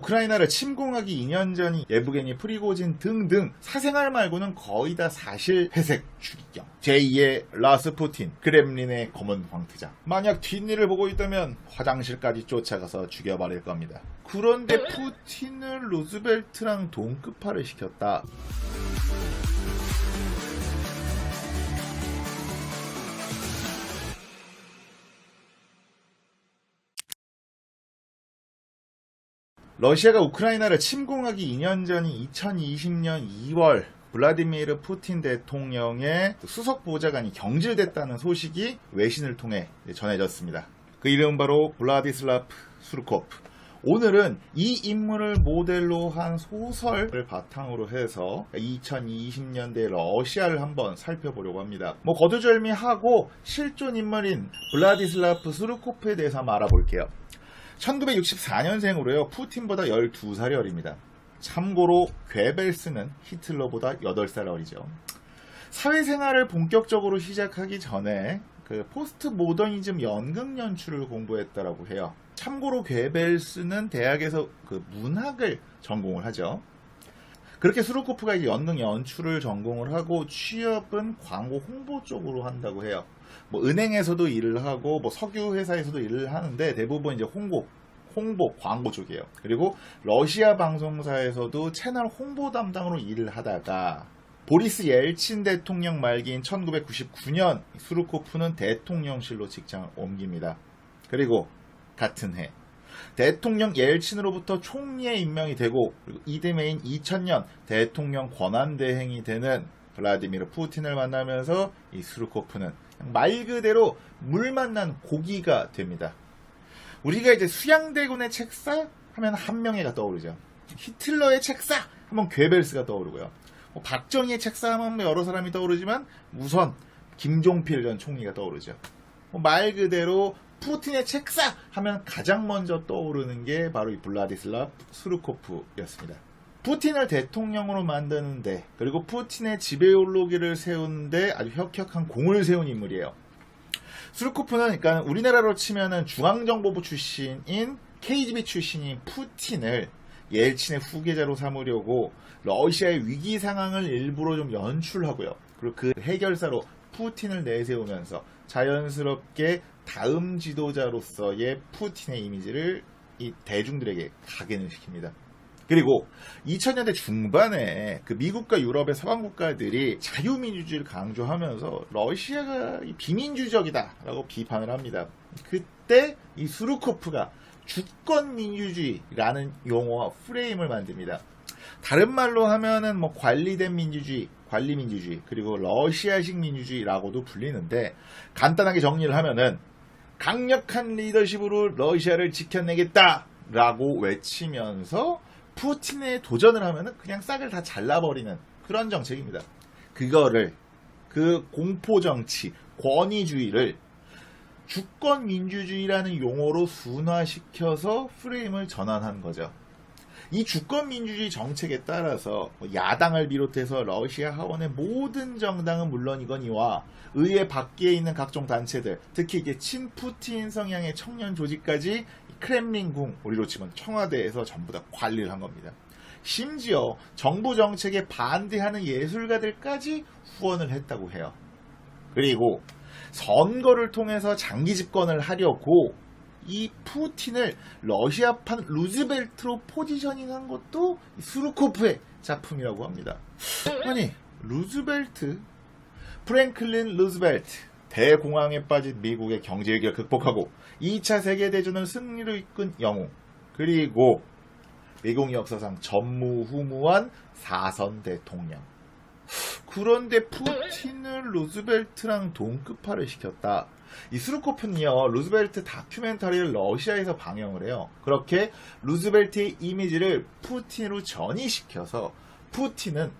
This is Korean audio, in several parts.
우크라이나를 침공하기 2년 전이 예부게니 프리고진 등등 사생활 말고는 거의 다 사실 회색 추기경. 제2의 라스푸틴, 크렘린의 검은 황태자. 만약 뒷일을 보고 있다면 화장실까지 쫓아가서 죽여버릴 겁니다. 그런데 푸틴을 루즈벨트랑 동급화를 시켰다. 러시아가 우크라이나를 침공하기 2년 전인 2020년 2월 블라디미르 푸틴 대통령의 수석 보좌관이 경질됐다는 소식이 외신을 통해 전해졌습니다. 그 이름은 바로 블라디슬라프 수르코프. 오늘은 이 인물을 모델로 한 소설을 바탕으로 해서 2020년대 러시아를 한번 살펴보려고 합니다. 뭐 거두절미하고 실존 인물인 블라디슬라프 수르코프에 대해서 한번 알아볼게요. 1964년생으로요. 푸틴보다 12살이 어립니다. 참고로 괴벨스는 히틀러보다 8살 어리죠. 사회생활을 본격적으로 시작하기 전에 그 포스트 모더니즘 연극 연출을 공부했다라고 해요. 참고로 괴벨스는 대학에서 그 문학을 전공을 하죠. 그렇게 수르코프가 이제 연극 연출을 전공을 하고 취업은 광고 홍보 쪽으로 한다고 해요. 뭐 은행에서도 일을 하고 뭐 석유 회사에서도 일을 하는데 대부분 이제 홍보 홍보 광고 쪽이에요. 그리고 러시아 방송사에서도 채널 홍보 담당으로 일을 하다가 보리스 옐친 대통령 말기인 1999년 수르코프는 대통령실로 직장을 옮깁니다. 그리고 같은 해 대통령 옐친으로부터 총리에 임명이 되고 그리고 이듬해인 2000년 대통령 권한 대행이 되는 블라디미르 푸틴을 만나면서 이 수르코프는 말 그대로 물 만난 고기가 됩니다. 우리가 이제 수양대군의 책사 하면 한명회가 떠오르죠. 히틀러의 책사 하면 괴벨스가 떠오르고요. 뭐 박정희의 책사 하면 뭐 여러 사람이 떠오르지만 우선 김종필 전 총리가 떠오르죠. 뭐말 그대로 푸틴의 책사 하면 가장 먼저 떠오르는 게 바로 이 블라디슬라 수르코프였습니다. 푸틴을 대통령으로 만드는데 그리고 푸틴의 지배올로기를 세우는데 아주 혁혁한 공을 세운 인물이에요. 수르코프는 그러니까 우리나라로 치면은 중앙정보부 출신인 KGB 출신인 푸틴을 옐친의 후계자로 삼으려고 러시아의 위기 상황을 일부러 좀 연출하고요. 그리고 그 해결사로 푸틴을 내세우면서 자연스럽게 다음 지도자로서의 푸틴의 이미지를 이 대중들에게 각인을 시킵니다. 그리고 2000년대 중반에 그 미국과 유럽의 서방 국가들이 자유민주주의를 강조하면서 러시아가 이 비민주적이다라고 비판을 합니다. 그때 이 수르코프가 주권민주주의라는 용어와 프레임을 만듭니다. 다른 말로 하면은 뭐 관리된 민주주의, 관리민주주의, 그리고 러시아식 민주주의라고도 불리는데 간단하게 정리를 하면은 강력한 리더십으로 러시아를 지켜내겠다라고 외치면서 푸틴에 도전을 하면은 그냥 싹을 다 잘라버리는 그런 정책입니다. 그거를 그 공포 정치, 권위주의를 주권 민주주의라는 용어로 순화시켜서 프레임을 전환한 거죠. 이 주권 민주주의 정책에 따라서 뭐 야당을 비롯해서 러시아 하원의 모든 정당은 물론이거니와 의회 밖에 있는 각종 단체들, 특히 이게 친푸틴 성향의 청년 조직까지 크렘린궁, 우리로 치면 청와대에서 전부 다 관리를 한 겁니다. 심지어 정부 정책에 반대하는 예술가들까지 후원을 했다고 해요. 그리고 선거를 통해서 장기 집권을 하려고 이 푸틴을 러시아판 루즈벨트로 포지셔닝한 것도 수르코프의 작품이라고 합니다. 아니 루즈벨트, 프랭클린 루즈벨트 대공황에 빠진 미국의 경제 위기를 극복하고 2차 세계대전을 승리로 이끈 영웅 그리고 미국 역사상 전무후무한 사선 대통령 그런데 푸틴을 루즈벨트랑 동급화를 시켰다. 이 수르코프는요, 루즈벨트 다큐멘터리를 러시아에서 방영을 해요. 그렇게 루즈벨트의 이미지를 푸틴으로 전이시켜서 푸틴은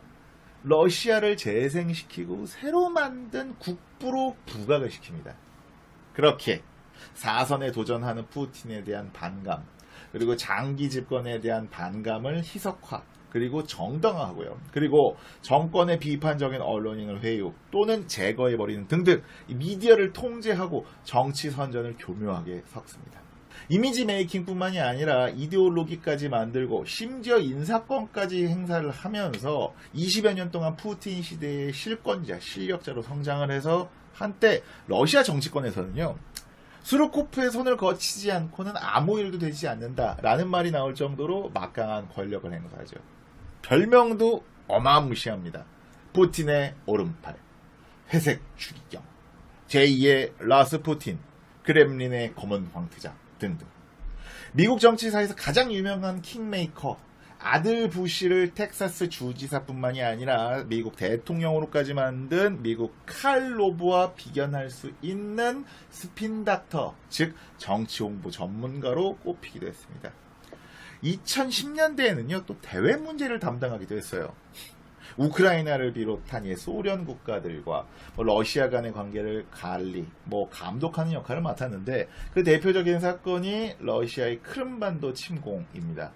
러시아를 재생시키고 새로 만든 국부로 부각을 시킵니다. 그렇게 사선에 도전하는 푸틴에 대한 반감, 그리고 장기 집권에 대한 반감을 희석화, 그리고 정당화하고요. 그리고 정권의 비판적인 언론인을 회유 또는 제거해버리는 등등 이 미디어를 통제하고 정치 선전을 교묘하게 섞습니다. 이미지 메이킹뿐만이 아니라 이데올로기까지 만들고 심지어 인사권까지 행사를 하면서 20여 년 동안 푸틴 시대의 실권자, 실력자로 성장을 해서 한때 러시아 정치권에서는요. 수르코프의 손을 거치지 않고는 아무 일도 되지 않는다라는 말이 나올 정도로 막강한 권력을 행사하죠. 별명도 어마무시합니다. 푸틴의 오른팔, 회색 추기경, 제2의 라스푸틴, 크렘린의 검은 황태자 등등. 미국 정치사에서 가장 유명한 킹메이커, 아들 부시를 텍사스 주지사뿐만이 아니라 미국 대통령으로까지 만든 미국 칼 로브와 비견할 수 있는 스핀 닥터, 즉 정치 홍보 전문가로 꼽히기도 했습니다. 2010년대에는요, 또 대외 문제를 담당하기도 했어요. 우크라이나를 비롯한 예, 소련 국가들과 뭐 러시아 간의 관계를 관리, 뭐 감독하는 역할을 맡았는데 그 대표적인 사건이 러시아의 크림반도 침공입니다.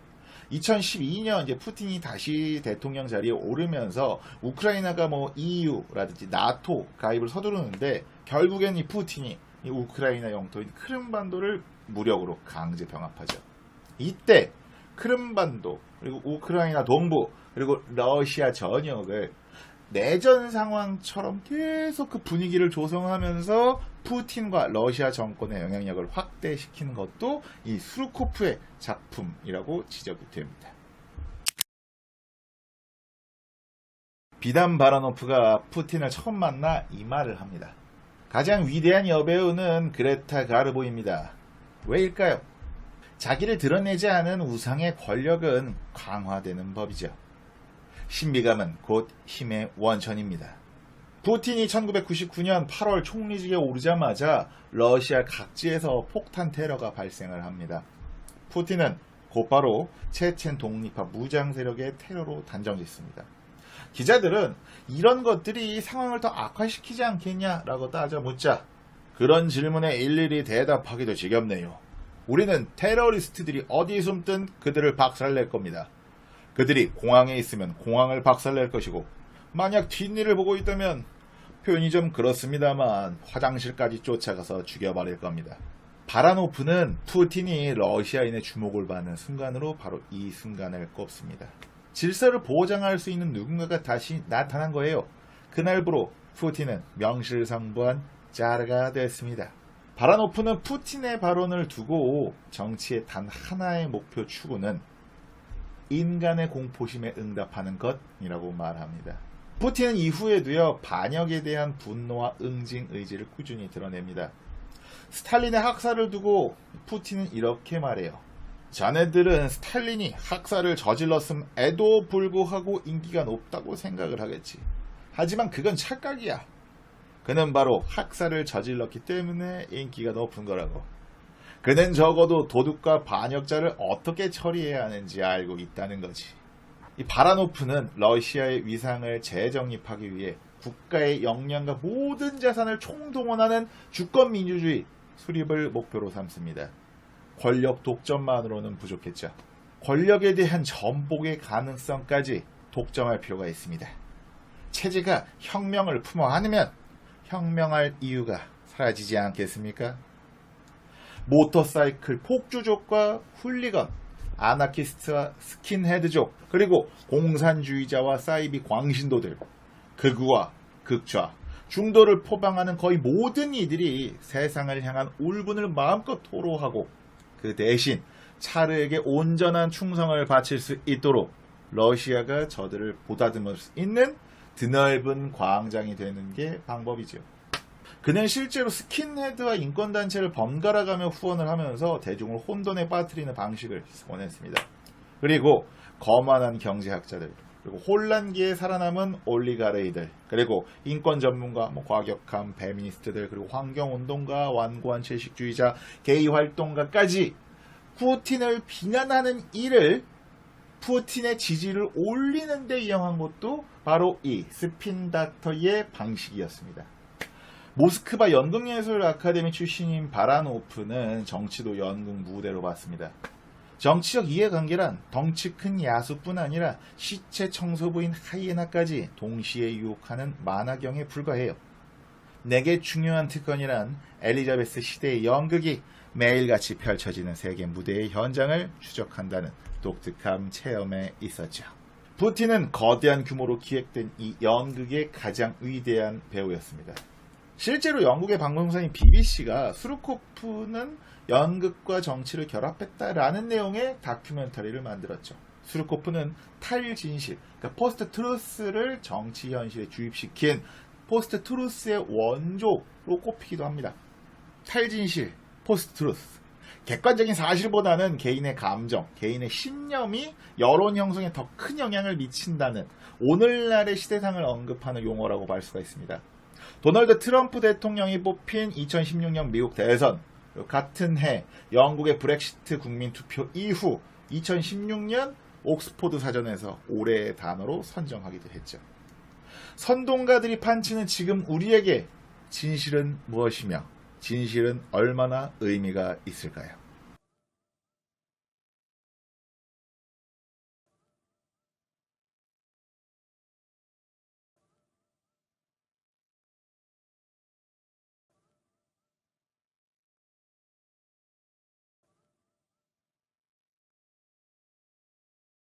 2012년 이제 푸틴이 다시 대통령 자리에 오르면서 우크라이나가 뭐 EU라든지 나토 가입을 서두르는데 결국엔 이 푸틴이 이 우크라이나 영토인 크림반도를 무력으로 강제 병합하죠. 이때 크림반도 그리고 우크라이나 동부 그리고 러시아 전역을 내전 상황처럼 계속 그 분위기를 조성하면서 푸틴과 러시아 정권의 영향력을 확대시키는 것도 이 수르코프의 작품이라고 지적이 됩니다. 비단 바라노프가 푸틴을 처음 만나 이 말을 합니다. 가장 위대한 여배우는 그레타 가르보입니다. 왜일까요? 자기를 드러내지 않은 우상의 권력은 강화되는 법이죠. 신비감은 곧 힘의 원천입니다. 푸틴이 1999년 8월 총리직에 오르자마자 러시아 각지에서 폭탄 테러가 발생을 합니다. 푸틴은 곧바로 체첸 독립파 무장 세력의 테러로 단정짓습니다. 기자들은 이런 것들이 상황을 더 악화시키지 않겠냐라고 따져 묻자 그런 질문에 일일이 대답하기도 지겹네요. 우리는 테러리스트들이 어디 숨든 그들을 박살낼 겁니다. 그들이 공항에 있으면 공항을 박살낼 것이고 만약 뒷일을 보고 있다면 표현이 좀 그렇습니다만 화장실까지 쫓아가서 죽여버릴 겁니다. 바라노프는 푸틴이 러시아인의 주목을 받는 순간으로 바로 이 순간을 꼽습니다. 질서를 보장할 수 있는 누군가가 다시 나타난 거예요. 그날부로 푸틴은 명실상부한 짜르가 됐습니다. 바라노프는 푸틴의 발언을 두고 정치의 단 하나의 목표 추구는 인간의 공포심에 응답하는 것이라고 말합니다. 푸틴은 이후에도요, 반역에 대한 분노와 응징 의지를 꾸준히 드러냅니다. 스탈린의 학살을 두고 푸틴은 이렇게 말해요. 자네들은 스탈린이 학살을 저질렀음에도 불구하고 인기가 높다고 생각을 하겠지. 하지만 그건 착각이야. 그는 바로 학살을 저질렀기 때문에 인기가 높은 거라고. 그는 적어도 도둑과 반역자를 어떻게 처리해야 하는지 알고 있다는 거지. 이 바라노프는 러시아의 위상을 재정립하기 위해 국가의 역량과 모든 자산을 총동원하는 주권민주주의 수립을 목표로 삼습니다. 권력 독점만으로는 부족했죠. 권력에 대한 전복의 가능성까지 독점할 필요가 있습니다. 체제가 혁명을 품어 안으면 혁명할 이유가 사라지지 않겠습니까? 모터사이클 폭주족과 훌리건, 아나키스트와 스킨헤드족, 그리고 공산주의자와 사이비 광신도들, 극우와 극좌, 중도를 포방하는 거의 모든 이들이 세상을 향한 울분을 마음껏 토로하고 그 대신 차르에게 온전한 충성을 바칠 수 있도록 러시아가 저들을 보다듬을 수 있는 드넓은 광장이 되는 게 방법이죠. 그는 실제로 스킨헤드와 인권단체를 번갈아가며 후원을 하면서 대중을 혼돈에 빠뜨리는 방식을 원했습니다. 그리고 거만한 경제학자들, 그리고 혼란기에 살아남은 올리가레이들, 그리고 인권 전문가, 뭐 과격한 페미니스트들, 그리고 환경운동가, 완고한 채식주의자, 게이 활동가까지 푸틴을 비난하는 일을 푸틴의 지지를 올리는 데 이용한 것도 바로 이 스핀 닥터의 방식이었습니다. 모스크바 연극예술 아카데미 출신인 바라노프는 정치도 연극 무대로 봤습니다. 정치적 이해관계란 덩치 큰 야수뿐 아니라 시체 청소부인 하이에나까지 동시에 유혹하는 만화경에 불과해요. 내게 중요한 특권이란 엘리자베스 시대의 연극이 매일같이 펼쳐지는 세계 무대의 현장을 추적한다는 독특한 체험에 있었죠. 푸틴은 거대한 규모로 기획된 이 연극의 가장 위대한 배우였습니다. 실제로 영국의 방송사인 BBC가 수르코프는 연극과 정치를 결합했다라는 내용의 다큐멘터리를 만들었죠. 수르코프는 탈진실, 그러니까 포스트 트루스를 정치 현실에 주입시킨 포스트 트루스의 원조로 꼽히기도 합니다. 탈진실, 포스트 트루스. 객관적인 사실보다는 개인의 감정, 개인의 신념이 여론 형성에 더 큰 영향을 미친다는 오늘날의 시대상을 언급하는 용어라고 말 수가 있습니다. 도널드 트럼프 대통령이 뽑힌 2016년 미국 대선, 같은 해 영국의 브렉시트 국민 투표 이후 2016년 옥스포드 사전에서 올해의 단어로 선정하기도 했죠. 선동가들이 판치는 지금 우리에게 진실은 무엇이며 진실은 얼마나 의미가 있을까요?